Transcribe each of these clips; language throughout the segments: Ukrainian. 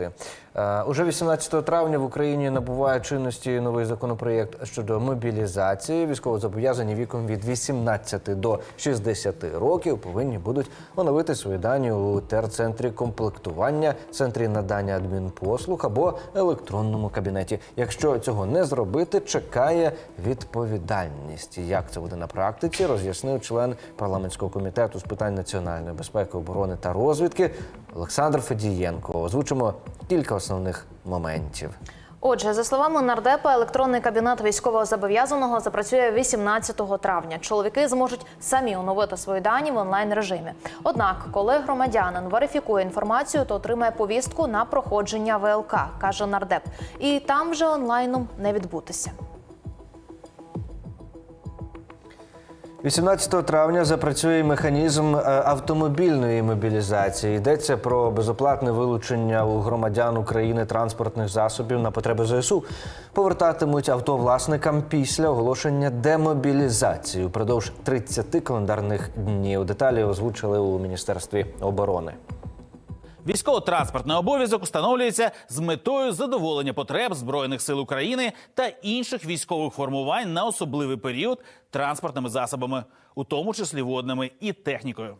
Е, Уже 18 травня в Україні набуває чинності новий законопроєкт щодо мобілізації. Військовозобов'язані віком від 18 до 60 років повинні будуть оновити свої дані у терцентрі комплектування, центрі надання адмінпослуг або електронному кабінеті. Якщо цього не зробити, чекає відповідальність. Як це буде на практиці, роз'яснив член парламентського комітету з питань національної безпеки, оборони та розвідки Олександр Федієнко. Озвучимо кілька основних моментів. Отже, за словами нардепа, електронний кабінет військового зобов'язаного запрацює 18 травня. Чоловіки зможуть самі оновити свої дані в онлайн режимі. Однак, коли громадянин верифікує інформацію, то отримає повістку на проходження ВЛК, каже нардеп. І там вже онлайном не відбутися. 18 травня запрацює механізм е, автомобільної мобілізації. Йдеться про безоплатне вилучення у громадян України транспортних засобів на потреби ЗСУ. Повертатимуть авто власникам після оголошення демобілізації упродовж 30 календарних днів. Деталі озвучили у міністерстві оборони. Військово-транспортний обов'язок установлюється з метою задоволення потреб збройних сил України та інших військових формувань на особливий період транспортними засобами, у тому числі водними і технікою.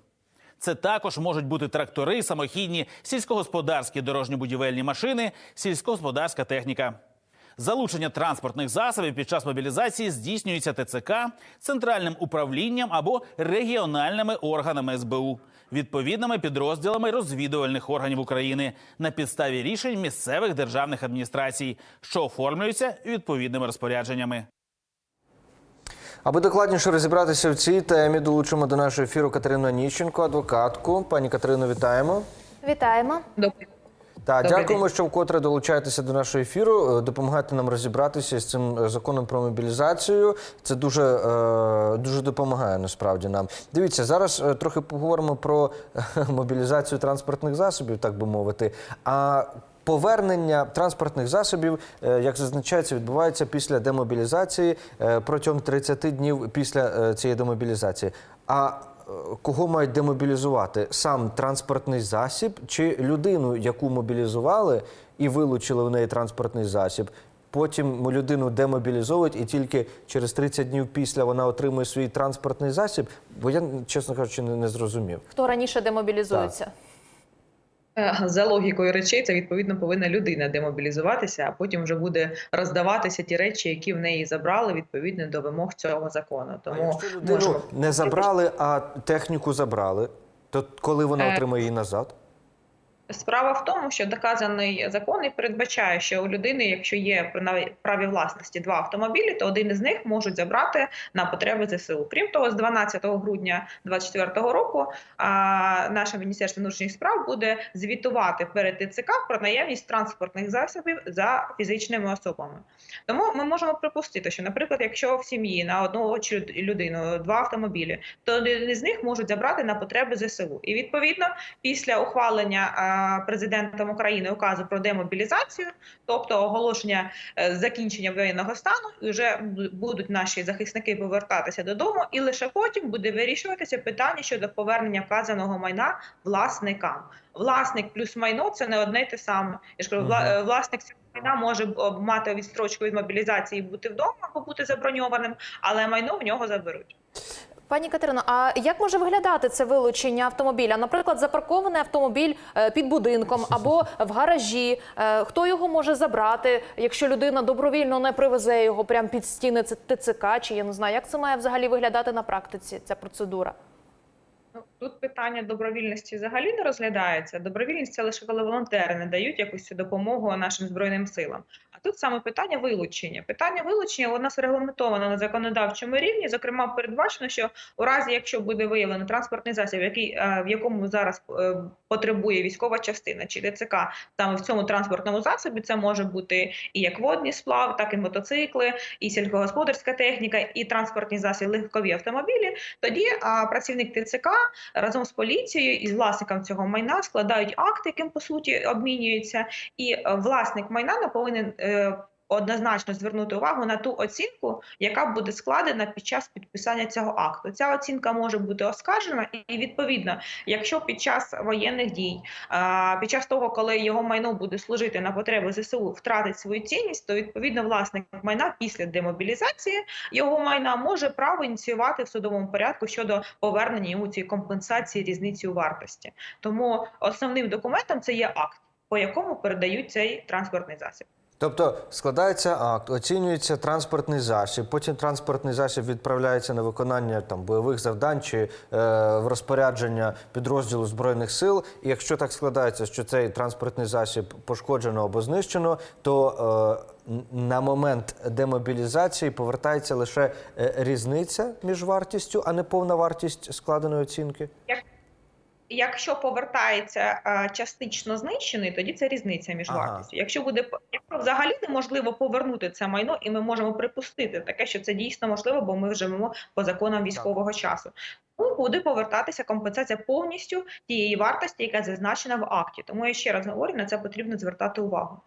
Це також можуть бути трактори, самохідні, сільськогосподарські дорожньо-будівельні машини, сільськогосподарська техніка. Залучення транспортних засобів під час мобілізації здійснюється ТЦК, центральним управлінням або регіональними органами СБУ, відповідними підрозділами розвідувальних органів України на підставі рішень місцевих державних адміністрацій, що оформлюються відповідними розпорядженнями. Аби докладніше розібратися в цій темі, долучимо до нашого ефіру Катерину Аніщенко, адвокатку. Пані Катерино, вітаємо. Вітаємо. Добре. Так, Добрий дякуємо, що вкотре долучаєтеся до нашого ефіру. е, Допомагаєте нам розібратися з цим е, законом про мобілізацію. Це дуже, е, дуже допомагає насправді нам. Дивіться, зараз трохи поговоримо про мобілізацію транспортних засобів, так би мовити. А Повернення транспортних засобів, як зазначається, відбувається після демобілізації протягом 30 днів після цієї демобілізації. А кого мають демобілізувати? Сам транспортний засіб чи людину, яку мобілізували і вилучили в неї транспортний засіб? Потім людину демобілізовують, і тільки через 30 днів після вона отримує свій транспортний засіб. Бо я, чесно кажучи, не, не зрозумів. Хто раніше демобілізується? Е, За логікою речей, це відповідно повинна людина демобілізуватися, а потім вже буде роздаватися ті речі, які в неї забрали відповідно до вимог цього закону. А Тому якщо людину можемо не забрали, а техніку забрали, то коли вона Е, отримає її назад? Справа в тому, що доказаний закон і передбачає, що у людини, якщо є при праві власності два автомобілі, то один із них можуть забрати на потреби ЗСУ. Крім того, з 12 грудня 2024 року наше міністерство внутрішніх справ буде звітувати перед ТЦК про наявність транспортних засобів за фізичними особами. Тому ми можемо припустити, що, наприклад, якщо в сім'ї на одну людину два автомобілі, то один із них можуть забрати на потреби ЗСУ. І відповідно після ухвалення президентом України указу про демобілізацію, тобто оголошення е, закінчення воєнного стану, і вже будуть наші захисники повертатися додому, і лише потім буде вирішуватися питання щодо повернення вказаного майна власникам. Власник плюс майно це не одне й те саме. Я ж кажу, е, власник цього майна може об- мати відстрочку від мобілізації, бути вдома або бути заброньованим, але майно в нього заберуть. Пані Катерино, а як може виглядати це вилучення автомобіля? Наприклад, запаркований автомобіль е, під будинком або в гаражі. Е, Хто його може забрати, якщо людина добровільно не привезе його прямо під стіни ТЦК? Чи я не знаю, як це має взагалі виглядати на практиці? Ця процедура? Ну, Тут питання добровільності взагалі не розглядається. Добровільність це лише коли волонтери не дають якусь допомогу нашим збройним силам. Тут саме питання вилучення. Питання вилучення у нас регламентовано на законодавчому рівні. Зокрема, передбачено, що у разі, якщо буде виявлено транспортний засіб, який е, в якому зараз е, потребує військова частина чи ДЦК, саме в цьому транспортному засобі, це може бути і як водний сплав, так і мотоцикли, і сільськогосподарська техніка, і транспортні засоби, легкові автомобілі. Тоді працівник ТЦК разом з поліцією і з власником цього майна складають акт, яким по суті обмінюються, і е, власник майна не повинен. Однозначно звернути увагу на ту оцінку, яка буде складена під час підписання цього акту. Ця оцінка може бути оскаржена, і відповідно, якщо під час воєнних дій, під час того, коли його майно буде служити на потреби ЗСУ, втратить свою цінність, то відповідно власник майна після демобілізації його майна може право ініціювати в судовому порядку щодо повернення йому цієї компенсації різниці у вартості. Тому основним документом це є акт, по якому передають цей транспортний засіб. Тобто складається акт, оцінюється транспортний засіб, потім транспортний засіб відправляється на виконання там бойових завдань чи е, в розпорядження підрозділу збройних сил. І якщо так складається, що цей транспортний засіб пошкоджено або знищено, то е, на момент демобілізації повертається лише е, різниця між вартістю, а не повна вартість складеної оцінки. Як- Якщо повертається е, частично знищений, тоді це різниця між Ага. вартістю. Якщо буде якщо взагалі неможливо повернути це майно, і ми можемо припустити таке, що це дійсно можливо, бо ми живемо по законам військового часу. Тому буде повертатися компенсація повністю тієї вартості, яка зазначена в акті. Тому я ще раз говорю, на це потрібно звертати увагу.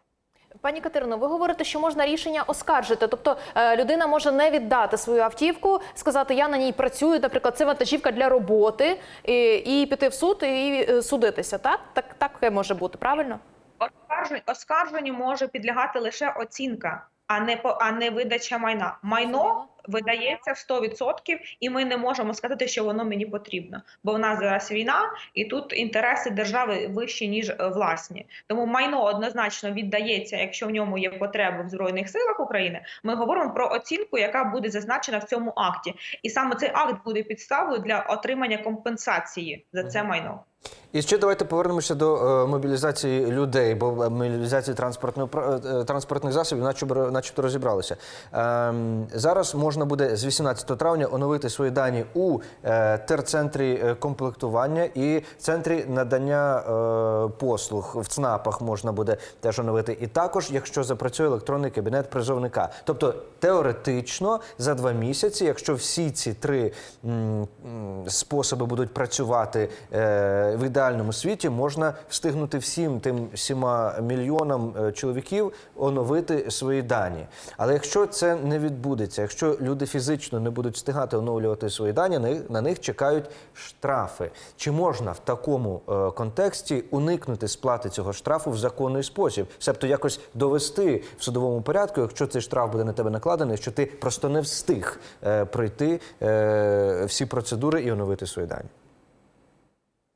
Пані Катерино, ви говорите, що можна рішення оскаржити. Тобто е, людина може не віддати свою автівку, сказати, я на ній працюю, наприклад, це вантажівка для роботи, і, і піти в суд і е, судитися. Так? Так таке може бути, правильно? Оскарженню, Оскарженню може підлягати лише оцінка, а не а не видача майна. Майно. Видається в 100%, і ми не можемо сказати, що воно мені потрібно. Бо в нас зараз війна, і тут інтереси держави вищі ніж е, власні. Тому майно однозначно віддається, якщо в ньому є потреба в збройних силах України. Ми говоримо про оцінку, яка буде зазначена в цьому акті, і саме цей акт буде підставою для отримання компенсації за це майно. І ще давайте повернемося до е, мобілізації людей, бо е, мобілізації е, транспортних засобів, начебто, розібралися. Ем, зараз можна буде з 18 травня оновити свої дані у терцентрі комплектування і центрі надання послуг в ЦНАПах можна буде теж оновити. І також, якщо запрацює електронний кабінет призовника. Тобто теоретично за два місяці, якщо всі ці три способи будуть працювати в ідеальному світі, можна встигнути всім тим сіма мільйонам е, чоловіків оновити свої дані. Але якщо це не відбудеться, якщо люди фізично не будуть встигати оновлювати свої дані, на- них чекають штрафи. Чи можна в такому е, контексті уникнути сплати цього штрафу в законний спосіб, себто якось довести в судовому порядку, якщо цей штраф буде на тебе накладений, що ти просто не встиг е, пройти е, всі процедури і оновити свої дані?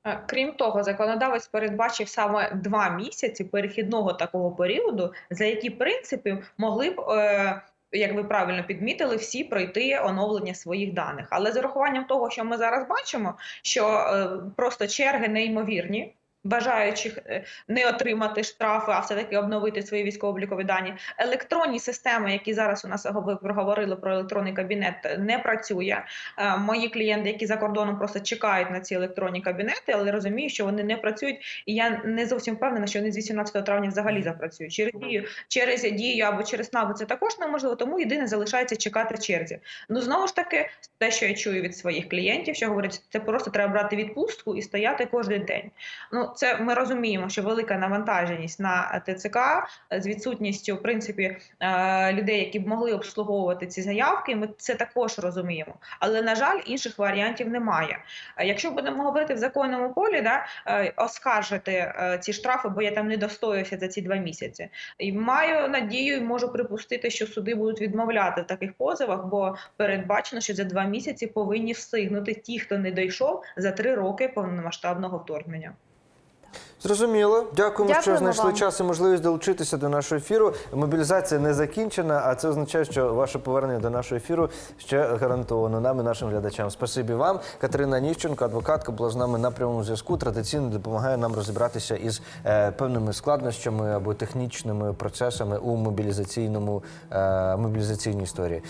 Е, Крім того, законодавець передбачив саме два місяці перехідного такого періоду, за які принципи могли б. Е- як ви правильно підмітили, всі пройти оновлення своїх даних. Але з урахуванням того, що ми зараз бачимо, що е, просто черги неймовірні, бажаючих е, не отримати штрафи, а все-таки обновити свої військово-облікові дані. Електронні системи, які зараз у нас ви проговорили про електронний кабінет, не працює. Е, Мої клієнти, які за кордоном просто чекають на ці електронні кабінети, але розумію, що вони не працюють, і я не зовсім впевнена, що вони з 18 травня взагалі запрацюють. Через дію, через дію або через НАБУ це також неможливо, тому єдине залишається чекати черзі. Ну знову ж таки, те, що я чую від своїх клієнтів, що говорять, це просто треба брати відпустку і стояти кожен день. Ну це ми розуміємо, що велика навантаженість на ТЦК з відсутністю в принципі е, людей, які б могли обслуговувати ці заявки. Ми це також розуміємо. Але на жаль, інших варіантів немає. Е, Якщо будемо говорити в законному полі, да е, оскаржити ці штрафи, бо я там не достоявся за ці два місяці. І маю надію, і можу припустити, що суди будуть відмовляти в таких позовах, бо передбачено, що за два місяці повинні встигнути ті, хто не дійшов за три роки повномасштабного вторгнення. Зрозуміло. Дякуємо, що знайшли вам. час і можливість долучитися до нашого ефіру. Мобілізація не закінчена, а це означає, що ваше повернення до нашого ефіру ще гарантовано нам і нашим глядачам. Спасибі вам. Катерина Ніщенко, адвокатка, була з нами на прямому зв'язку. Традиційно допомагає нам розібратися із е, певними складнощами або технічними процесами у мобілізаційному е, мобілізаційній історії.